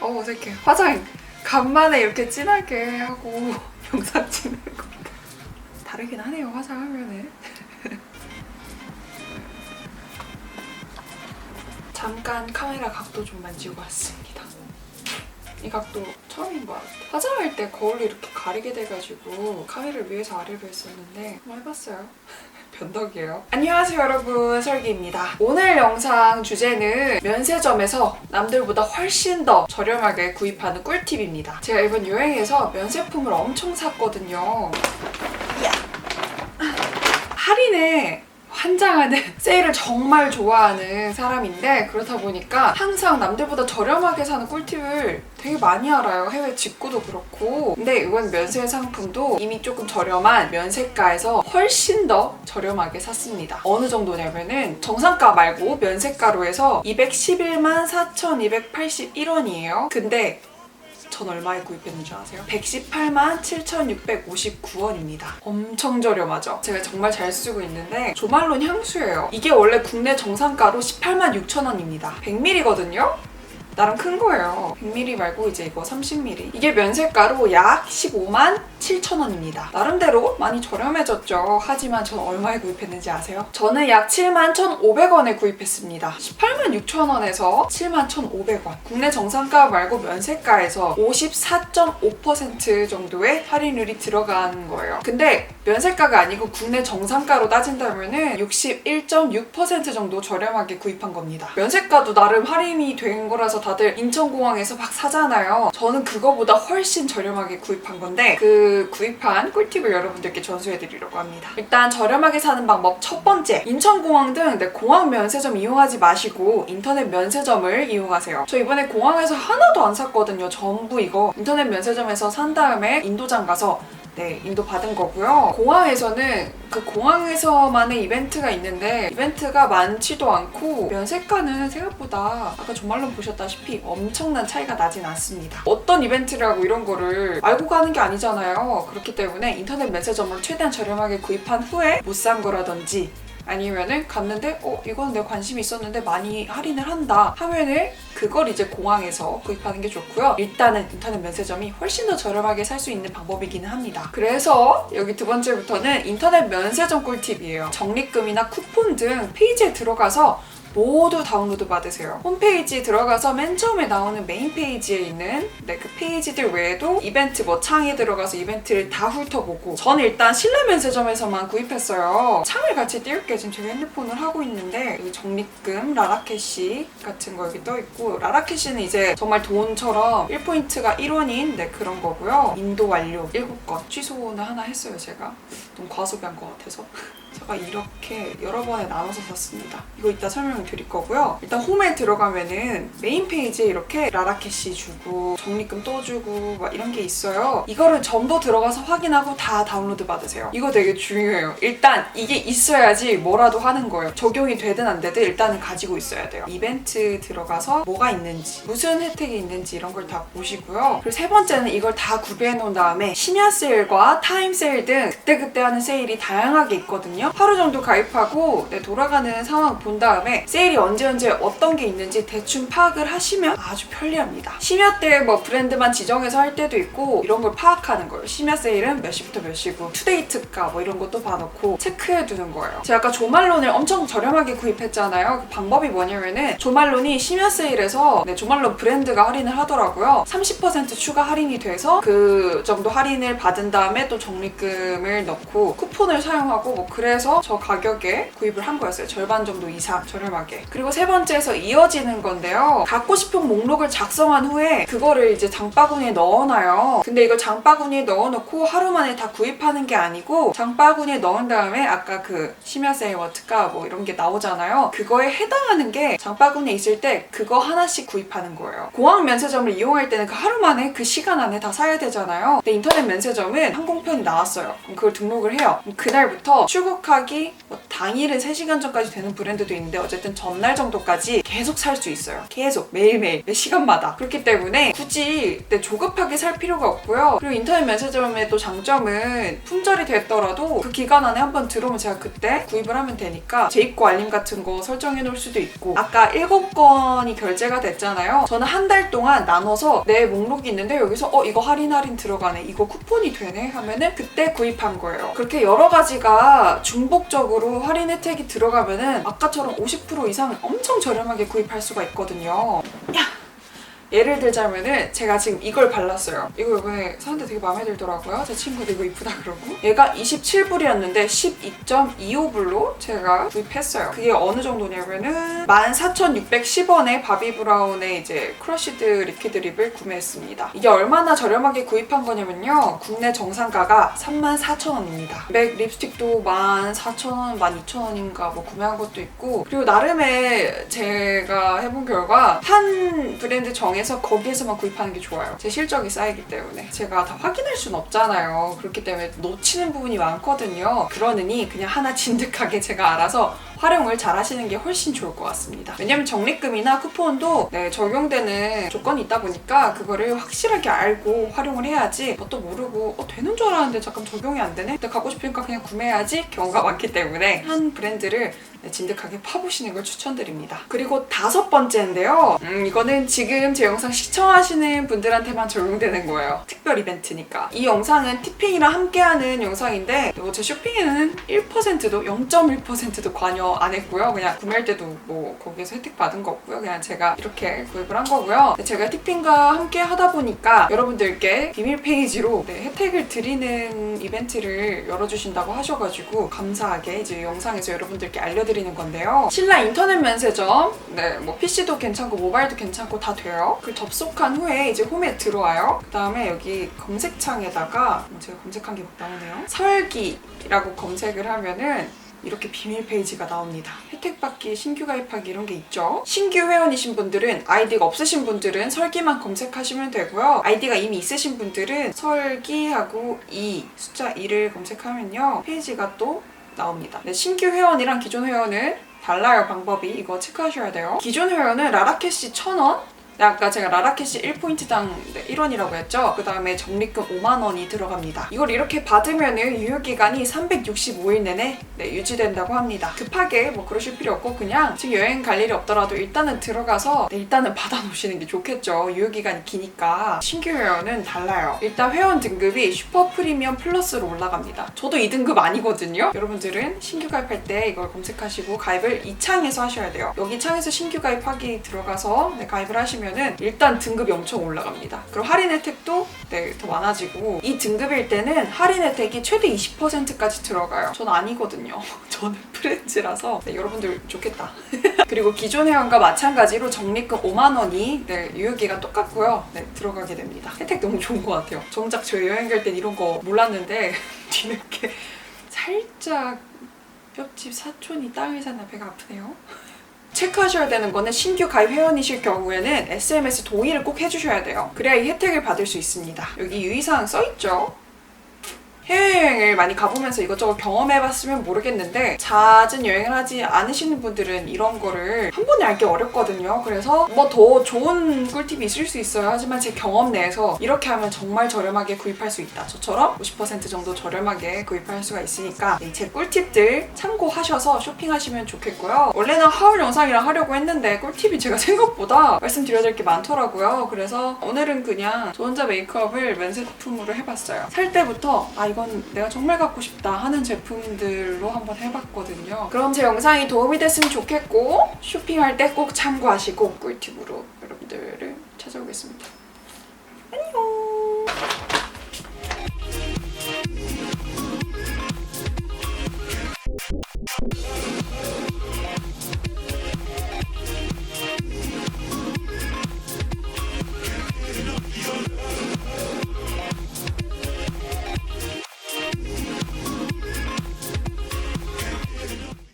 어 어색해. 화장 간만에 이렇게 진하게 하고 영상 찍는 거. 다르긴 하네요 화장하면은. 잠깐 카메라 각도 좀 만지고 왔습니다. 이 각도 처음인 것 같아. 화장할 때 거울을 이렇게 가리게 돼가지고 카메라를 위에서 아래로 했었는데 한번 해봤어요. 변덕이에요. 안녕하세요 여러분 설기입니다. 오늘 영상 주제는 면세점에서 남들보다 훨씬 더 저렴하게 구입하는 꿀팁입니다. 제가 이번 여행에서 면세품을 엄청 샀거든요. 할인에 환장하는 세일을 정말 좋아하는 사람인데 그렇다 보니까 항상 남들보다 저렴하게 사는 꿀팁을 되게 많이 알아요. 해외 직구도 그렇고. 근데 이번 면세 상품도 이미 조금 저렴한 면세가에서 훨씬 더 저렴하게 샀습니다. 어느 정도냐면은 정상가 말고 면세가로 해서 211만 4,281원이에요. 근데 전 얼마에 구입했는 줄 아세요? 118만 7,659원입니다. 엄청 저렴하죠? 제가 정말 잘 쓰고 있는데 조말론 향수예요. 이게 원래 국내 정상가로 18만 6천원입니다. 100ml거든요? 나름 큰 거예요. 100ml 말고 이제 이거 30ml. 이게 면세가로 약 15만 7천 원입니다. 나름대로 많이 저렴해졌죠. 하지만 전 얼마에 구입했는지 아세요? 저는 약 7만 1,500원에 구입했습니다. 18만 6천 원에서 7만 1,500원. 국내 정상가 말고 면세가에서 54.5% 정도의 할인율이 들어간 거예요. 근데 면세가가 아니고 국내 정상가로 따진다면은 61.6% 정도 저렴하게 구입한 겁니다. 면세가도 나름 할인이 된 거라서 다들 인천공항에서 막 사잖아요. 저는 그거보다 훨씬 저렴하게 구입한 건데 그 구입한 꿀팁을 여러분들께 전수해드리려고 합니다. 일단 저렴하게 사는 방법 첫 번째 인천공항 등내 공항 면세점 이용하지 마시고 인터넷 면세점을 이용하세요. 저 이번에 공항에서 하나도 안 샀거든요. 전부 이거 인터넷 면세점에서 산 다음에 인도장 가서 네, 인도 받은 거고요. 공항에서는 그 공항에서만의 이벤트가 있는데 이벤트가 많지도 않고 면세가는 생각보다 아까 조말론 보셨다시피 엄청난 차이가 나진 않습니다. 어떤 이벤트라고 이런 거를 알고 가는 게 아니잖아요. 그렇기 때문에 인터넷 면세점을 최대한 저렴하게 구입한 후에 못 산 거라든지 아니면은 갔는데 어 이건 내 관심이 있었는데 많이 할인을 한다 하면은 그걸 이제 공항에서 구입하는 게 좋고요. 일단은 인터넷 면세점이 훨씬 더 저렴하게 살 수 있는 방법이기는 합니다. 그래서 여기 두 번째부터는 인터넷 면세점 꿀팁이에요. 적립금이나 쿠폰 등 페이지에 들어가서 모두 다운로드 받으세요. 홈페이지 들어가서 맨 처음에 나오는 메인 페이지에 있는 네, 그 페이지들 외에도 이벤트 뭐 창에 들어가서 이벤트를 다 훑어보고 저는 일단 실내 면세점에서만 구입했어요. 창을 같이 띄울게요. 지금 제가 핸드폰을 하고 있는데 여기 적립금, 라라캐시 같은 거 여기 떠 있고 라라캐시는 이제 정말 돈처럼 1포인트가 1원인 네, 그런 거고요. 인도 완료 7건 취소는 하나 했어요 제가. 좀 과소비한 것 같아서. 제가 이렇게 여러 번에 나눠서 샀습니다. 이거 이따 설명 드릴 거고요. 일단 홈에 들어가면은 메인 페이지에 이렇게 라라캐시 주고 적립금 또 주고 막 이런 게 있어요. 이거를 전부 들어가서 확인하고 다 다운로드 받으세요. 이거 되게 중요해요. 일단 이게 있어야지 뭐라도 하는 거예요. 적용이 되든 안 되든 일단은 가지고 있어야 돼요. 이벤트 들어가서 뭐가 있는지 무슨 혜택이 있는지 이런 걸 다 보시고요. 그리고 세 번째는 이걸 다 구비해 놓은 다음에 심야 세일과 타임 세일 등 그때그때 하는 세일이 다양하게 있거든요. 하루 정도 가입하고 네, 돌아가는 상황 본 다음에 세일이 언제 언제 어떤 게 있는지 대충 파악을 하시면 아주 편리합니다. 심야 때 뭐 브랜드만 지정해서 할 때도 있고 이런 걸 파악하는 거예요. 심야 세일은 몇 시부터 몇 시고 투데이트가 뭐 이런 것도 봐놓고 체크해 두는 거예요. 제가 아까 조말론을 엄청 저렴하게 구입했잖아요. 그 방법이 뭐냐면은 조말론이 심야 세일에서 네, 조말론 브랜드가 할인을 하더라고요. 30% 추가 할인이 돼서 그 정도 할인을 받은 다음에 또 적립금을 넣고 쿠폰을 사용하고 뭐 그래서 저 가격에 구입을 한 거였어요. 절반 정도 이상 저렴하게. 그리고 세 번째에서 이어지는 건데요. 갖고 싶은 목록을 작성한 후에 그거를 이제 장바구니에 넣어놔요. 근데 이걸 장바구니에 넣어놓고 하루 만에 다 구입하는 게 아니고 장바구니에 넣은 다음에 아까 그 심야 세일 워트가 뭐 이런 게 나오잖아요. 그거에 해당하는 게 장바구니에 있을 때 그거 하나씩 구입하는 거예요. 공항 면세점을 이용할 때는 그 하루 만에 그 시간 안에 다 사야 되잖아요. 근데 인터넷 면세점은 항공편이 나왔어요. 그럼 그걸 등록을 해요. 그날부터 출국 출력하기 뭐 당일은 3시간 전까지 되는 브랜드도 있는데 어쨌든 전날 정도까지 계속 살 수 있어요. 계속 매일매일 몇 시간마다 그렇기 때문에 굳이 네, 조급하게 살 필요가 없고요. 그리고 인터넷 면세점의 또 장점은 품절이 됐더라도 그 기간 안에 한번 들어오면 제가 그때 구입을 하면 되니까 재입고 알림 같은 거 설정해 놓을 수도 있고 아까 7건이 결제가 됐잖아요. 저는 한 달 동안 나눠서 내 목록이 있는데 여기서 어 이거 할인 할인 들어가네 이거 쿠폰이 되네 하면은 그때 구입한 거예요. 그렇게 여러 가지가 중복적으로 할인 혜택이 들어가면은 아까처럼 50% 이상 엄청 저렴하게 구입할 수가 있거든요. 야! 예를 들자면은 제가 지금 이걸 발랐어요. 이거 이번에 사는데 되게 마음에 들더라고요. 제 친구도 이거 이쁘다 그러고. 얘가 27불이었는데 12.25불로 제가 구입했어요. 그게 어느 정도냐면은 14,610원에 바비 브라운의 이제 크러쉬드 리퀴드 립을 구매했습니다. 이게 얼마나 저렴하게 구입한 거냐면요. 국내 정상가가 34,000원입니다. 맥 립스틱도 14,000원, 12,000원인가 뭐 구매한 것도 있고 그리고 나름의 제가 해본 결과 한 브랜드 정 해서 거기에서만 구입하는 게 좋아요. 제 실적이 쌓이기 때문에 제가 다 확인할 순 없잖아요. 그렇기 때문에 놓치는 부분이 많거든요. 그러느니 그냥 하나 진득하게 제가 알아서 활용을 잘 하시는 게 훨씬 좋을 것 같습니다. 왜냐면 적립금이나 쿠폰도 네, 적용되는 조건이 있다 보니까 그거를 확실하게 알고 활용을 해야지 뭣도 모르고 어, 되는 줄 알았는데 잠깐 적용이 안 되네? 근데 가고 싶으니까 그냥 구매해야지 경우가 많기 때문에 한 브랜드를 네, 진득하게 파보시는 걸 추천드립니다. 그리고 다섯 번째인데요. 음, 이거는 지금 제 영상 시청하시는 분들한테만 적용되는 거예요. 특별 이벤트니까. 이 영상은 티핑이랑 함께하는 영상인데 뭐 제 쇼핑에는 1%도 0.1%도 관여 안 했고요. 그냥 구매할 때도 뭐 거기에서 혜택 받은 거 없고요. 그냥 제가 이렇게 구입을 한 거고요. 제가 티핑과 함께 하다 보니까 여러분들께 비밀 페이지로 네, 혜택을 드리는 이벤트를 열어주신다고 하셔가지고 감사하게 이제 영상에서 여러분들께 알려드리는 건데요. 신라 인터넷 면세점, 네, 뭐 PC도 괜찮고 모바일도 괜찮고 다 돼요. 그 접속한 후에 이제 홈에 들어와요. 그 다음에 여기 검색창에다가 제가 검색한 게 막 나오네요. 설기라고 검색을 하면은 이렇게 비밀 페이지가 나옵니다. 혜택 받기, 신규 가입하기 이런 게 있죠. 신규 회원이신 분들은 아이디가 없으신 분들은 설기만 검색하시면 되고요. 아이디가 이미 있으신 분들은 설기하고 2 숫자 2를 검색하면요. 페이지가 또 나옵니다. 네, 신규 회원이랑 기존 회원은 달라요 방법이 이거 체크하셔야 돼요. 기존 회원은 라라캐시 1000원 네, 아까 제가 라라켓이 1포인트당 1원이라고 했죠? 그 다음에 적립금 5만원이 들어갑니다. 이걸 이렇게 받으면은 유효기간이 365일 내내 네, 유지된다고 합니다. 급하게 뭐 그러실 필요 없고 그냥 지금 여행 갈 일이 없더라도 일단은 들어가서 네, 일단은 받아놓으시는 게 좋겠죠. 유효기간이 기니까. 신규 회원은 달라요. 일단 회원 등급이 슈퍼 프리미엄 플러스로 올라갑니다. 저도 2등급 아니거든요. 여러분들은 신규 가입할 때 이걸 검색하시고 가입을 이 창에서 하셔야 돼요. 여기 창에서 신규 가입하기 들어가서 네, 가입을 하시면 하시면은 일단 등급이 엄청 올라갑니다. 그럼 할인 혜택도 네, 더 많아지고 이 등급일 때는 할인 혜택이 최대 20%까지 들어가요. 전 아니거든요. 저는 프렌즈라서 네, 여러분들 좋겠다. 그리고 기존 회원과 마찬가지로 적립금 5만 원이 네, 유효기간 똑같고요. 네, 들어가게 됩니다. 혜택 너무 좋은 것 같아요. 정작 저 여행 갈 땐 이런 거 몰랐는데 뒤늦게 살짝 뼈집 사촌이 땅을 샀나 배가 아프네요. 체크하셔야 되는 거는 신규 가입 회원이실 경우에는 SMS 동의를 꼭 해주셔야 돼요. 그래야 이 혜택을 받을 수 있습니다. 여기 유의사항 써있죠? 해외여행을 많이 가보면서 이것저것 경험해봤으면 모르겠는데 잦은 여행을 하지 않으시는 분들은 이런 거를 한 번에 알기 어렵거든요. 그래서 뭐 더 좋은 꿀팁이 있을 수 있어요. 하지만 제 경험 내에서 이렇게 하면 정말 저렴하게 구입할 수 있다. 저처럼 50% 정도 저렴하게 구입할 수가 있으니까 네, 제 꿀팁들 참고하셔서 쇼핑하시면 좋겠고요. 원래는 하울 영상이랑 하려고 했는데 꿀팁이 제가 생각보다 말씀드려야 될 게 많더라고요. 그래서 오늘은 그냥 저 혼자 메이크업을 면세품으로 해봤어요. 살 때부터 아 이건 내가 정말 갖고 싶다 하는 제품들로 한번 해봤거든요. 그럼 제 영상이 도움이 됐으면 좋겠고 쇼핑할 때 꼭 참고하시고 꿀팁으로 여러분들을 찾아오겠습니다.